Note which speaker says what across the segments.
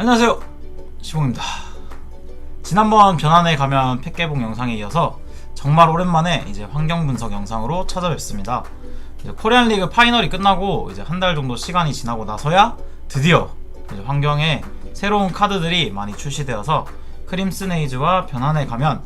Speaker 1: 안녕하세요. 시봉입니다. 지난번 변환에 가면 팩 개봉 영상에 이어서 정말 오랜만에 이제 환경 분석 영상으로 찾아뵙습니다. 코리안 리그 파이널이 끝나고 이제 한 달 정도 시간이 지나고 나서야 드디어 환경에 새로운 카드들이 많이 출시되어서 크림슨 에이즈와 변환에 가면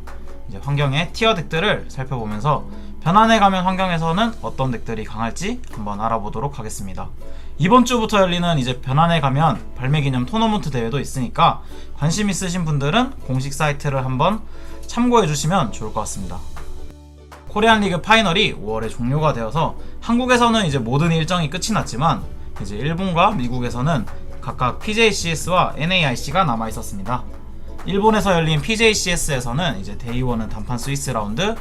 Speaker 1: 이제 환경의 티어 덱들을 살펴보면서 변환에 가면 환경에서는 어떤 덱들이 강할지 한번 알아보도록 하겠습니다. 이번 주부터 열리는 이제 변환에 가면 발매 기념 토너먼트 대회도 있으니까 관심 있으신 분들은 공식 사이트를 한번 참고해 주시면 좋을 것 같습니다. 코리안 리그 파이널이 5월에 종료가 되어서 한국에서는 이제 모든 일정이 끝이 났지만 이제 일본과 미국에서는 각각 PJCS와 NAIC가 남아 있었습니다. 일본에서 열린 PJCS에서는 이제 데이 1은 단판 스위스 라운드,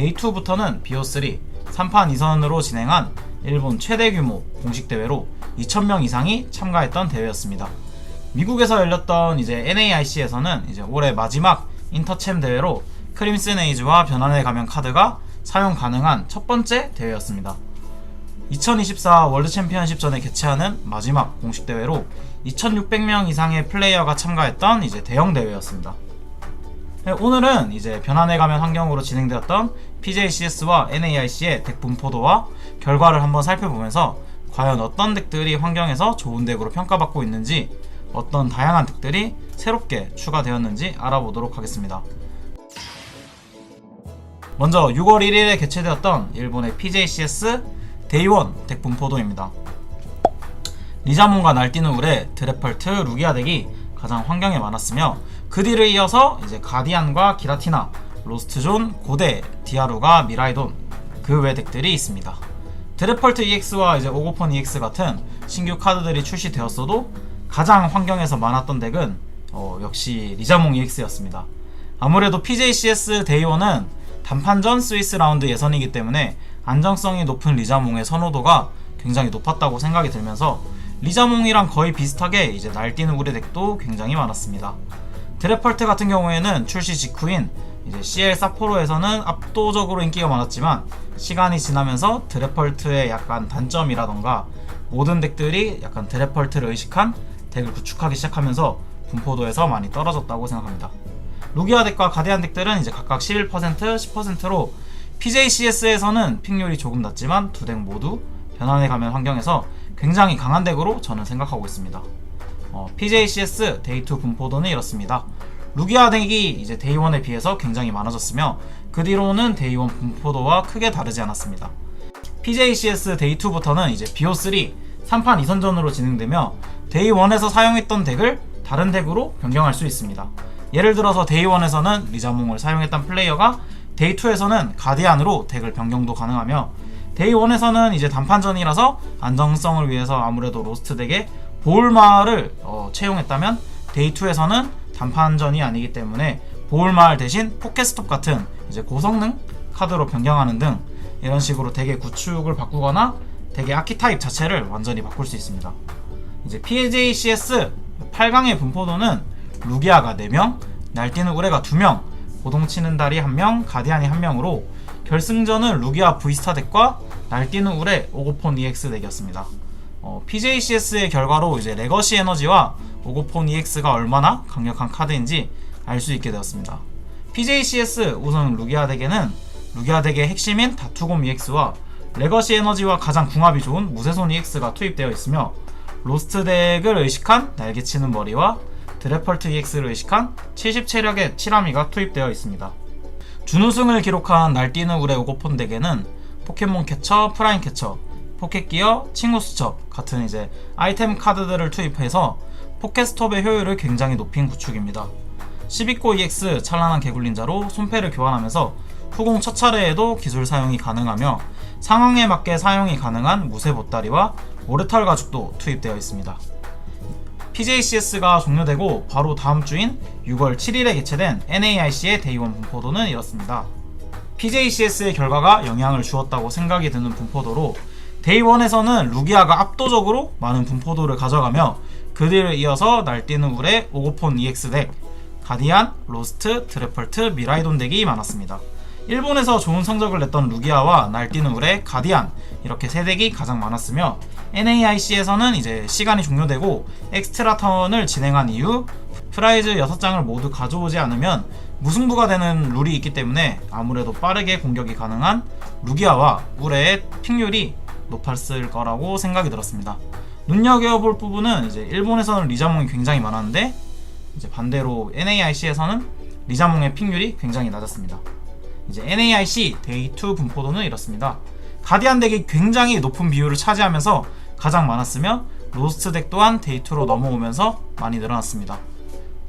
Speaker 1: 데이 2부터는 BO3 3판 2선으로 진행한 일본 최대 규모 공식 대회로 2,000명 이상이 참가했던 대회였습니다. 미국에서 열렸던 이제 NAIC에서는 이제 올해 마지막 인터챔 대회로 크림슨 에이즈와 변환의 가면 카드가 사용 가능한 첫 번째 대회였습니다. 2024 월드 챔피언십 전에 개최하는 마지막 공식 대회로 2,600명 이상의 플레이어가 참가했던 이제 대형 대회였습니다. 네, 오늘은 이제 변환에 가면 환경으로 진행되었던 PJCS와 NAIC의 덱 분포도와 결과를 한번 살펴보면서 과연 어떤 덱들이 환경에서 좋은 덱으로 평가받고 있는지 어떤 다양한 덱들이 새롭게 추가되었는지 알아보도록 하겠습니다. 먼저 6월 1일에 개최되었던 일본의 PJCS 데이원 덱 분포도입니다. 리자몬과 날뛰는 울의 드레펄트 루기아 덱이 가장 환경에 많았으며 그 뒤를 이어서 이제 가디안과 기라티나, 로스트존, 고대, 디아루가 미라이돈 그 외 덱들이 있습니다. 드레펄트 EX와 이제 오고폰 EX 같은 신규 카드들이 출시되었어도 가장 환경에서 많았던 덱은 어, 역시 리자몽 EX였습니다. 아무래도 PJCS 데이원은 단판전 스위스 라운드 예선이기 때문에 안정성이 높은 리자몽의 선호도가 굉장히 높았다고 생각이 들면서 리자몽이랑 거의 비슷하게 이제 날뛰는 우리 덱도 굉장히 많았습니다. 드래펄트 같은 경우에는 출시 직후인 이제 CL 사포로에서는 압도적으로 인기가 많았지만 시간이 지나면서 드래펄트의 약간 단점이라던가 모든 덱들이 약간 드래펄트를 의식한 덱을 구축하기 시작하면서 분포도에서 많이 떨어졌다고 생각합니다. 루기아 덱과 가디안 덱들은 이제 각각 11%, 10%로 PJCS에서는 픽률이 조금 낮지만 두 덱 모두 변환에 가면 환경에서 굉장히 강한 덱으로 저는 생각하고 있습니다. 어, PJCS 데이2 분포도는 이렇습니다. 루기아 덱이 이제 데이1에 비해서 굉장히 많아졌으며 그 뒤로는 데이1 분포도와 크게 다르지 않았습니다. PJCS 데이2부터는 이제 BO3 3판 2선전으로 진행되며 데이1에서 사용했던 덱을 다른 덱으로 변경할 수 있습니다. 예를 들어서 데이1에서는 리자몽을 사용했던 플레이어가 데이2에서는 가디안으로 덱을 변경도 가능하며 데이1에서는 이제 단판전이라서 안정성을 위해서 아무래도 로스트 덱에 보울마을 어, 채용했다면 데이2에서는 단판전이 아니기 때문에 보울마을 대신 포켓스톱 같은 이제 고성능 카드로 변경하는 등 이런 식으로 덱의 구축을 바꾸거나 덱의 아키 타입 자체를 완전히 바꿀 수 있습니다. 이제 PAJCS 8강의 분포도는 루기아가 4명, 날뛰는 우레가 2명, 고동치는 달이 1명, 가디안이 1명으로 결승전은 루기아 V스타 덱과 날뛰는 우레 오고폰 EX 덱이었습니다. 어, PJCS의 결과로 이제 레거시 에너지와 오고폰 EX가 얼마나 강력한 카드인지 알 수 있게 되었습니다. PJCS 우선 루기아 덱에는 루기아 덱의 핵심인 다투곰 EX와 레거시 에너지와 가장 궁합이 좋은 무쇠손 EX가 투입되어 있으며 로스트 덱을 의식한 날개치는 머리와 드래펄트 EX를 의식한 70체력의 치라미가 투입되어 있습니다. 준우승을 기록한 날뛰는 우레 오고폰 덱에는 포켓몬 캐쳐, 프라임 캐쳐, 포켓기어, 친구 수첩 같은 이제 아이템 카드들을 투입해서 포켓스톱의 효율을 굉장히 높인 구축입니다. 12코 EX 찬란한 개굴린자로 손패를 교환하면서 후공 첫 차례에도 기술 사용이 가능하며 상황에 맞게 사용이 가능한 무쇠 보따리와 오르탈 가죽도 투입되어 있습니다. PJCS가 종료되고 바로 다음 주인 6월 7일에 개최된 NAIC의 데이원 분포도는 이렇습니다. PJCS의 결과가 영향을 주었다고 생각이 드는 분포도로 데이원에서는 루기아가 압도적으로 많은 분포도를 가져가며 그 뒤를 이어서 날뛰는 울의 오고폰 EX 덱, 가디안, 로스트, 드래펄트, 미라이돈 덱이 많았습니다. 일본에서 좋은 성적을 냈던 루기아와 날뛰는 울의 가디안 이렇게 세 덱이 가장 많았으며 NAIC에서는 이제 시간이 종료되고 엑스트라 턴을 진행한 이후 프라이즈 6장을 모두 가져오지 않으면 무승부가 되는 룰이 있기 때문에 아무래도 빠르게 공격이 가능한 루기아와 울의 픽률이 높았을 거라고 생각이 들었습니다. 눈여겨볼 부분은 이제 일본에서는 리자몽이 굉장히 많았는데 이제 반대로 NAIC에서는 리자몽의 픽률이 굉장히 낮았습니다. 이제 NAIC 데이2 분포도는 이렇습니다. 가디안 덱이 굉장히 높은 비율을 차지하면서 가장 많았으며 로스트 덱 또한 데이2로 넘어오면서 많이 늘어났습니다.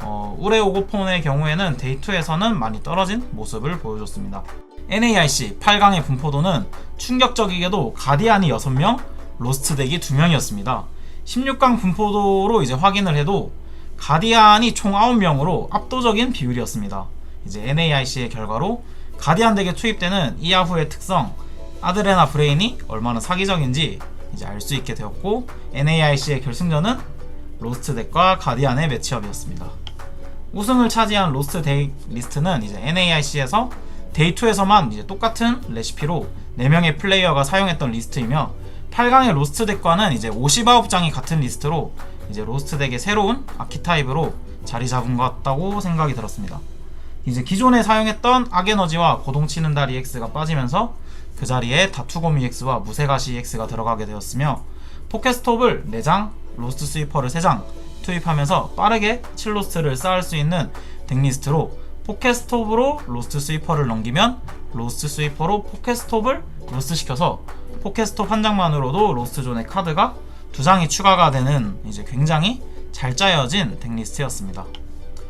Speaker 1: 어, 우레 오고폰의 경우에는 데이2에서는 많이 떨어진 모습을 보여줬습니다. NAIC 8강의 분포도는 충격적이게도 가디안이 6명, 로스트 덱이 2명이었습니다. 16강 분포도로 이제 확인을 해도 가디안이 총 9명으로 압도적인 비율이었습니다. 이제 NAIC의 결과로 가디안 덱에 투입되는 이야후의 특성, 아드레나 브레인이 얼마나 사기적인지 이제 알 수 있게 되었고 NAIC의 결승전은 로스트 덱과 가디안의 매치업이었습니다. 우승을 차지한 로스트 데이 리스트는 이제 NAIC에서 데이2에서만 이제 똑같은 레시피로 4명의 플레이어가 사용했던 리스트이며 8강의 로스트 덱과는 이제 59장이 같은 리스트로 이제 로스트 덱의 새로운 아키타입으로 자리 잡은 것 같다고 생각이 들었습니다. 이제 기존에 사용했던 악에너지와 고동치는 달 EX가 빠지면서 그 자리에 다투고미 EX와 무쇠가시 EX가 들어가게 되었으며 포켓스톱을 4장, 로스트 스위퍼를 3장 투입하면서 빠르게 7로스트를 쌓을 수 있는 덱리스트로 포켓 스톱으로 로스트 스위퍼를 넘기면 로스트 스위퍼로 포켓 스톱을 로스트 시켜서 포켓 스톱 한 장만으로도 로스트 존의 카드가 두 장이 추가가 되는 이제 굉장히 잘 짜여진 덱리스트였습니다.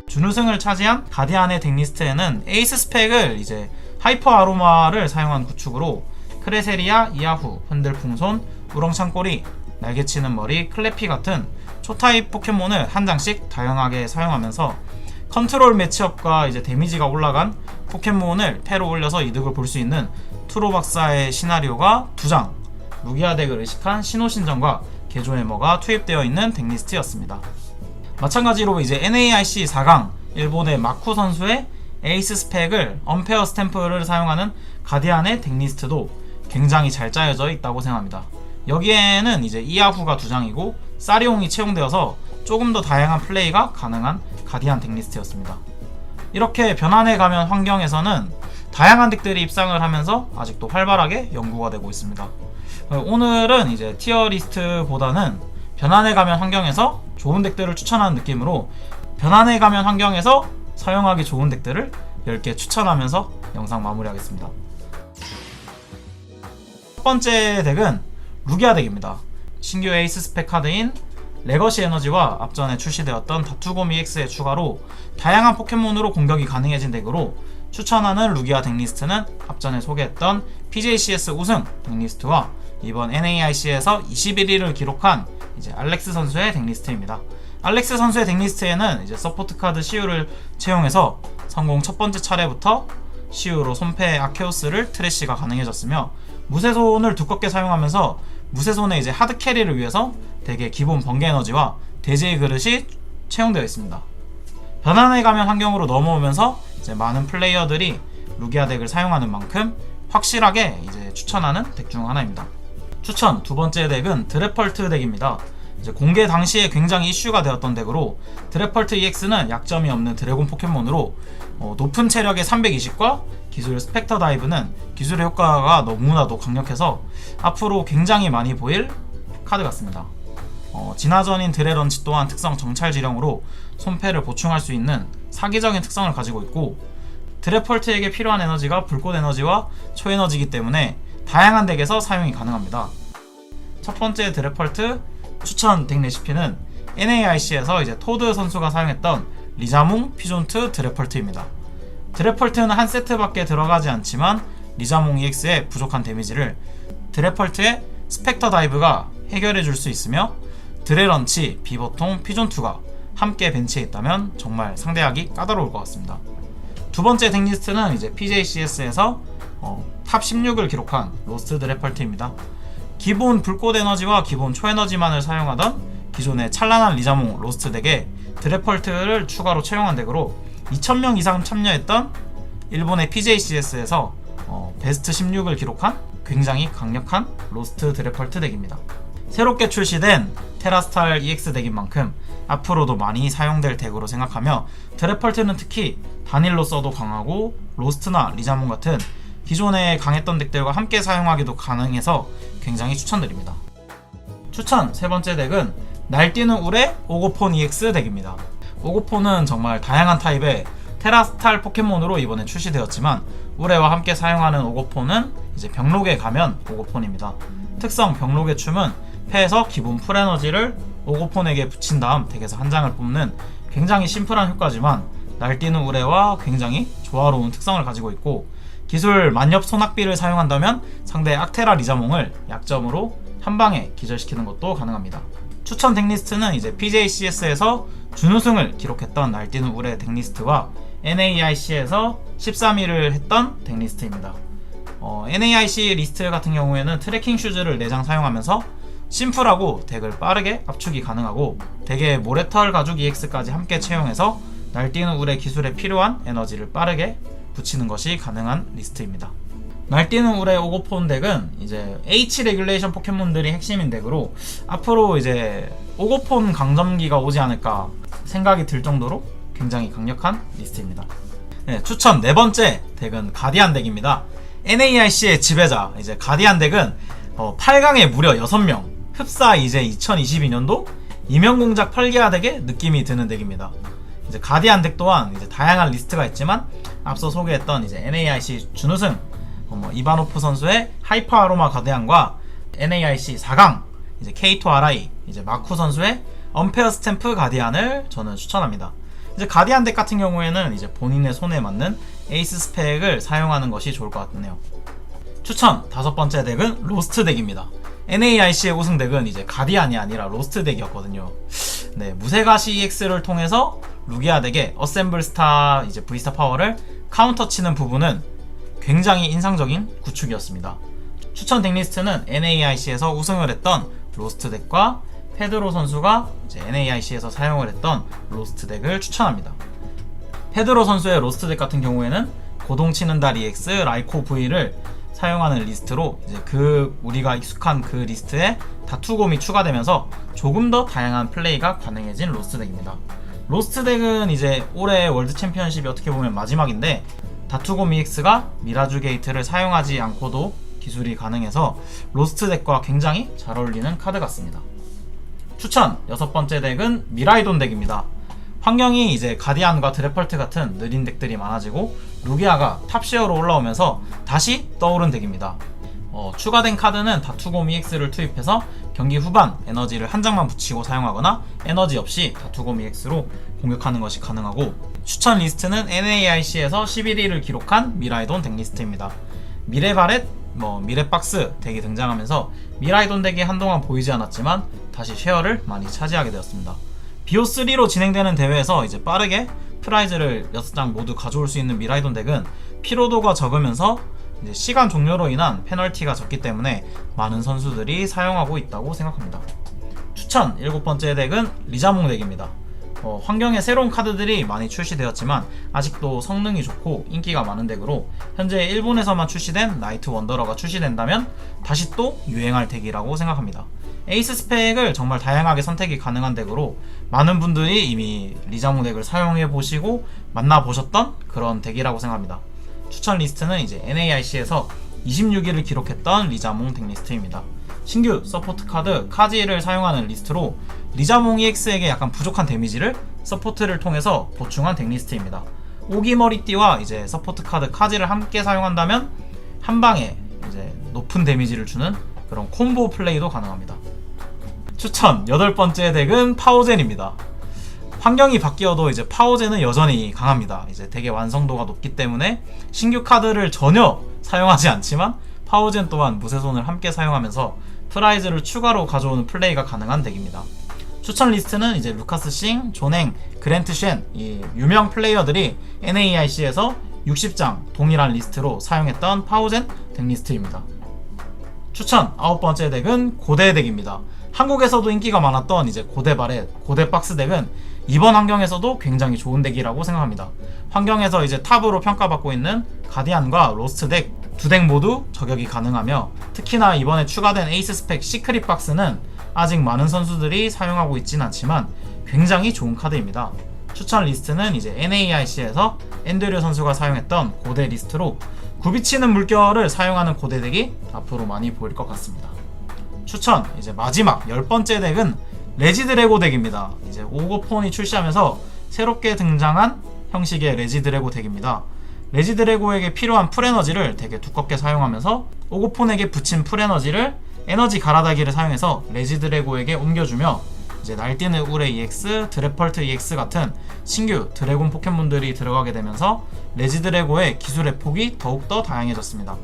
Speaker 1: 준우승을 차지한 가디안의 덱리스트에는 에이스 스펙을 이제 하이퍼 아로마를 사용한 구축으로 크레세리아, 이아후, 흔들풍손, 우렁창꼬리, 날개치는 머리, 클래피 같은 초타입 포켓몬을 한 장씩 다양하게 사용하면서 컨트롤 매치업과 이제 데미지가 올라간 포켓몬을 패로 올려서 이득을 볼 수 있는 투로 박사의 시나리오가 두 장, 루기아 덱을 의식한 신호신전과 개조해머가 투입되어 있는 덱리스트였습니다. 마찬가지로 이제 NAIC 4강 일본의 마쿠 선수의 에이스 스펙을 언페어 스탬프를 사용하는 가디안의 덱리스트도 굉장히 잘 짜여져 있다고 생각합니다. 여기에는 이제 이아후가 두 장이고 사리옹이 채용되어서 조금 더 다양한 플레이가 가능한 가디안 덱리스트였습니다. 이렇게 변환해 가면 환경에서는 다양한 덱들이 입상을 하면서 아직도 활발하게 연구가 되고 있습니다. 오늘은 이제 티어 리스트보다는 변환해 가면 환경에서 좋은 덱들을 추천하는 느낌으로 변환해 가면 환경에서 사용하기 좋은 덱들을 10개 추천하면서 영상 마무리하겠습니다. 첫 번째 덱은 루기아 덱입니다. 신규 에이스 스펙 카드인 레거시 에너지와 앞전에 출시되었던 다투고미 X의 추가로 다양한 포켓몬으로 공격이 가능해진 덱으로 추천하는 루기아 덱리스트는 앞전에 소개했던 PJCS 우승 덱리스트와 이번 NAIC에서 21위를 기록한 이제 알렉스 선수의 덱리스트입니다. 알렉스 선수의 덱리스트에는 이제 서포트 카드 시우를 채용해서 성공 첫 번째 차례부터 시우로 손패 아케오스를 트래시가 가능해졌으며 무쇠손을 두껍게 사용하면서 무쇠손의 이제 하드 캐리를 위해서 대개 기본 번개 에너지와 대지의 그릇이 채용되어 있습니다. 변환해 가면 환경으로 넘어오면서 이제 많은 플레이어들이 루기아 덱을 사용하는 만큼 확실하게 이제 추천하는 덱 중 하나입니다. 추천 두 번째 덱은 드래펄트 덱입니다. 공개 당시에 굉장히 이슈가 되었던 덱으로 드래펄트 EX는 약점이 없는 드래곤 포켓몬으로 어, 높은 체력의 320과 기술 스펙터 다이브는 기술의 효과가 너무나도 강력해서 앞으로 굉장히 많이 보일 카드 같습니다. 어, 진화전인 드레런치 또한 특성 정찰 지령으로 손패를 보충할 수 있는 사기적인 특성을 가지고 있고 드래펄트에게 필요한 에너지가 불꽃 에너지와 초에너지이기 때문에 다양한 덱에서 사용이 가능합니다. 첫 번째 드래펄트 추천 덱 레시피는 NAIC에서 이제 토드 선수가 사용했던 리자몽 피존트 드래펄트입니다. 드래펄트는 한 세트밖에 들어가지 않지만 리자몽 EX의 부족한 데미지를 드래펄트의 스펙터 다이브가 해결해 줄 수 있으며 드레런치, 비버통, 피존2가 함께 벤치에 있다면 정말 상대하기 까다로울 것 같습니다. 두 번째 덱리스트는 이제 PJCS에서 어, 탑 16을 기록한 로스트 드래펄트입니다. 기본 불꽃 에너지와 기본 초에너지만을 사용하던 기존의 찬란한 리자몽 로스트 덱에 드래펄트를 추가로 채용한 덱으로 2,000명 이상 참여했던 일본의 PJCS에서 어, 베스트 16을 기록한 굉장히 강력한 로스트 드래펄트 덱입니다. 새롭게 출시된 테라스탈 EX 덱인 만큼 앞으로도 많이 사용될 덱으로 생각하며 드래펄트는 특히 단일로 써도 강하고 로스트나 리자몬 같은 기존에 강했던 덱들과 함께 사용하기도 가능해서 굉장히 추천드립니다. 추천 세 번째 덱은 날뛰는 울의 오고폰 EX 덱입니다. 오고폰은 정말 다양한 타입의 테라스탈 포켓몬으로 이번에 출시되었지만 우레와 함께 사용하는 오고폰은 이제 병록에 가면 오고폰입니다. 특성 병록의 춤은 패에서 기본 풀에너지를 오고폰에게 붙인 다음 덱에서 한 장을 뽑는 굉장히 심플한 효과지만 날뛰는 우레와 굉장히 조화로운 특성을 가지고 있고 기술 만엽 소낙비를 사용한다면 상대의 악테라 리자몽을 약점으로 한 방에 기절시키는 것도 가능합니다. 추천 덱리스트는 이제 PJCS에서 준우승을 기록했던 날뛰는 우레 덱리스트와 NAIC에서 13위를 했던 덱리스트입니다. 어, NAIC 리스트 같은 경우에는 트래킹 슈즈를 4장 사용하면서 심플하고 덱을 빠르게 압축이 가능하고 덱의 모래털 가죽 EX까지 함께 채용해서 날뛰는 울의 기술에 필요한 에너지를 빠르게 붙이는 것이 가능한 리스트입니다. 날뛰는 울의 오고폰 덱은 이제 H 레귤레이션 포켓몬들이 핵심인 덱으로 앞으로 이제 오고폰 강점기가 오지 않을까 생각이 들 정도로 굉장히 강력한 리스트입니다. 네, 추천 네 번째 덱은 가디안 덱입니다. NAIC의 지배자 이제 가디안 덱은 어, 8강에 무려 6명 흡사 이제 2022년도 이명공작 펄기아 덱의 느낌이 드는 덱입니다. 이제 가디안 덱 또한 이제 다양한 리스트가 있지만 앞서 소개했던 이제 NAIC 준우승 어, 뭐 이바노프 선수의 하이퍼 아로마 가디안과 NAIC 4강 이제 K2RI 이제 마쿠 선수의 언페어 스탬프 가디안을 저는 추천합니다. 이제 가디안 덱 같은 경우에는 이제 본인의 손에 맞는 에이스 스펙을 사용하는 것이 좋을 것 같네요. 추천 다섯 번째 덱은 로스트 덱입니다. NAIC의 우승 덱은 이제 가디안이 아니라 로스트 덱이었거든요. 네, 무쇠가시 EX를 통해서 루기아 덱의 어셈블 스타 이제 V스타 파워를 카운터 치는 부분은 굉장히 인상적인 구축이었습니다. 추천 덱 리스트는 NAIC에서 우승을 했던 로스트 덱과 페드로 선수가 이제 NAIC에서 사용을 했던 로스트 덱을 추천합니다. 페드로 선수의 로스트 덱 같은 경우에는 고동치는 달 EX 라이코 V를 사용하는 리스트로 이제 그 우리가 익숙한 그 리스트에 다투곰이 추가되면서 조금 더 다양한 플레이가 가능해진 로스트 덱입니다. 로스트 덱은 이제 올해 월드 챔피언십이 어떻게 보면 마지막인데 다투곰 EX가 미라주 게이트를 사용하지 않고도 기술이 가능해서 로스트 덱과 굉장히 잘 어울리는 카드 같습니다. 추천 여섯 번째 덱은 미라이돈 덱입니다. 환경이 이제 가디안과 드래펄트 같은 느린 덱들이 많아지고 루기아가 탑시어로 올라오면서 다시 떠오른 덱입니다. 어, 추가된 카드는 다투곰 EX를 투입해서 경기 후반 에너지를 한 장만 붙이고 사용하거나 에너지 없이 다투곰 EX로 공격하는 것이 가능하고 추천 리스트는 NAIC에서 11위를 기록한 미라이돈 덱 리스트입니다. 미래바렛, 뭐 미래박스 덱이 등장하면서 미라이돈 덱이 한동안 보이지 않았지만 다시 쉐어를 많이 차지하게 되었습니다. BO3로 진행되는 대회에서 이제 빠르게 프라이즈를 6장 모두 가져올 수 있는 미라이돈 덱은 피로도가 적으면서 시간 종료로 인한 페널티가 적기 때문에 많은 선수들이 사용하고 있다고 생각합니다. 추천 일곱 번째 덱은 리자몽 덱입니다. 어, 환경에 새로운 카드들이 많이 출시되었지만 아직도 성능이 좋고 인기가 많은 덱으로 현재 일본에서만 출시된 나이트 원더러가 출시된다면 다시 또 유행할 덱이라고 생각합니다. 에이스 스펙을 정말 다양하게 선택이 가능한 덱으로 많은 분들이 이미 리자몽 덱을 사용해 보시고 만나 보셨던 그런 덱이라고 생각합니다. 추천 리스트는 이제 NAIC에서 26위를 기록했던 리자몽 덱 리스트입니다. 신규 서포트 카드 카지를 사용하는 리스트로 리자몽 EX에게 약간 부족한 데미지를 서포트를 통해서 보충한 덱 리스트입니다. 오기머리띠와 이제 서포트 카드 카지를 함께 사용한다면 한 방에 이제 높은 데미지를 주는 그런 콤보 플레이도 가능합니다. 추천 여덟 번째 덱은 파워젠입니다. 환경이 바뀌어도 이제 파워젠은 여전히 강합니다. 이제 덱의 완성도가 높기 때문에 신규 카드를 전혀 사용하지 않지만 파워젠 또한 무쇠손을 함께 사용하면서 프라이즈를 추가로 가져오는 플레이가 가능한 덱입니다. 추천 리스트는 이제 루카스 싱, 존행, 그랜트 쉔, 이 유명 플레이어들이 NAIC에서 60장 동일한 리스트로 사용했던 파워젠 덱 리스트입니다. 추천 아홉 번째 덱은 고대 덱입니다. 한국에서도 인기가 많았던 이제 고대 바렛, 고대 박스 덱은 이번 환경에서도 굉장히 좋은 덱이라고 생각합니다. 환경에서 이제 탑으로 평가받고 있는 가디안과 로스트 덱 두 덱 모두 저격이 가능하며 특히나 이번에 추가된 에이스 스펙 시크릿 박스는 아직 많은 선수들이 사용하고 있진 않지만 굉장히 좋은 카드입니다. 추천 리스트는 이제 NAIC에서 엔드류 선수가 사용했던 고대 리스트로 굽이치는 물결을 사용하는 고대 덱이 앞으로 많이 보일 것 같습니다. 추천 이제 마지막 열 번째 덱은 레지드래고 덱입니다. 이제 오고폰이 출시하면서 새롭게 등장한 형식의 레지드래고 덱입니다. 레지드래고에게 필요한 풀에너지를 되게 두껍게 사용하면서 오고폰에게 붙인 풀에너지를 에너지 가라다기를 사용해서 레지드래고에게 옮겨주며 이제 날뛰는 우레 EX, 드래펄트 EX 같은 신규 드래곤 포켓몬들이 들어가게 되면서 레지드래고의 기술의 폭이 더욱더 다양해졌습니다.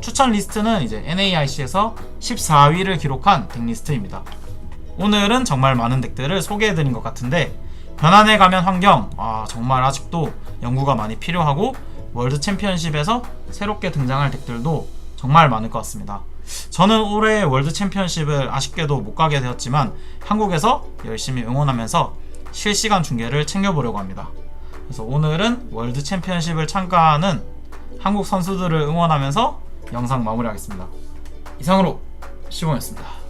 Speaker 1: 추천 리스트는 이제 NAIC에서 14위를 기록한 덱 리스트입니다. 오늘은 정말 많은 덱들을 소개해드린 것 같은데 변환해 가면 환경 아 정말 아직도 연구가 많이 필요하고 월드 챔피언십에서 새롭게 등장할 덱들도 정말 많을 것 같습니다. 저는 올해 월드 챔피언십을 아쉽게도 못 가게 되었지만 한국에서 열심히 응원하면서 실시간 중계를 챙겨보려고 합니다. 그래서 오늘은 월드 챔피언십을 참가하는 한국 선수들을 응원하면서 영상 마무리하겠습니다. 이상으로 시공이었습니다.